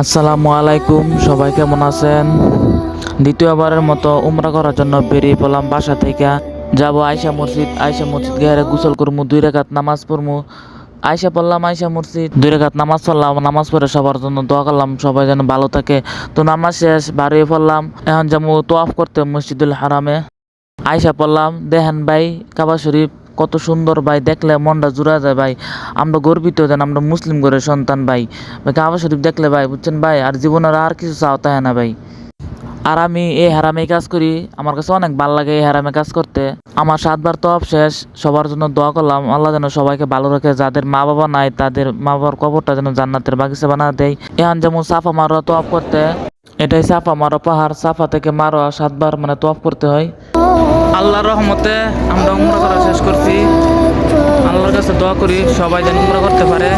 আসসালামু আলাইকুম, সবাই কেমন আছেন? দ্বিতীয়বারের মতো উমরা করার জন্য বেরিয়ে পড়লাম বাসা থেকে। যাব আয়সা মসজিদ আয়সা মসজিদ গিয়ে গোসল করব দুই রেখাত নামাজ পড়ব আয়সা পড়লাম আয়সা মসজিদ, দুই রেখাত নামাজ পড়লাম, নামাজ পড়ে সবার জন্য দোয়া করলাম, সবাই যেন ভালো থাকে। তো নামাজ শেষ, বাড়িয়ে পড়লাম। এখন যাব তোয়াফ করতে মসজিদুল হারামে। আয়সা পড়লাম, দেখেন ভাই, কাবা শরীফ। কত সুন্দর ভাই, দেখলে মনটা জুড়া যায় ভাই। আমরা গর্বিত যেন আমরা মুসলিম ঘরের সন্তান ভাই। ভাই কাবা শরীফ দেখলে ভাই, বুঝছেন ভাই, আর জীবনের আর কিছু চাও তাই না ভাই। আর আমি এই হারামে কাজ করি, আমার কাছে অনেক ভালো লাগে এই হারামে কাজ করতে। আমার সাতবার তফ শেষ, সবার জন্য দোয়া করলাম, আল্লাহ যেন সবাইকে ভালো রাখে, যাদের মা বাবা নাই, তাদের মা বাবার কবরটা যেন জান্নাতের বাগিচা বানা দেয়। এখন যেমন সাফা মারো তফ করতে। এটাই সাফা মারো পাহাড় সাফা থেকে মারো সাতবার মানে তোয়াফ করতে হয়। আল্লাহর রহমতে আমরা উমরা করা শেষ করছি। আল্লাহর কাছে দোয়া করি, সবাই যেন উমরা করতে পারে।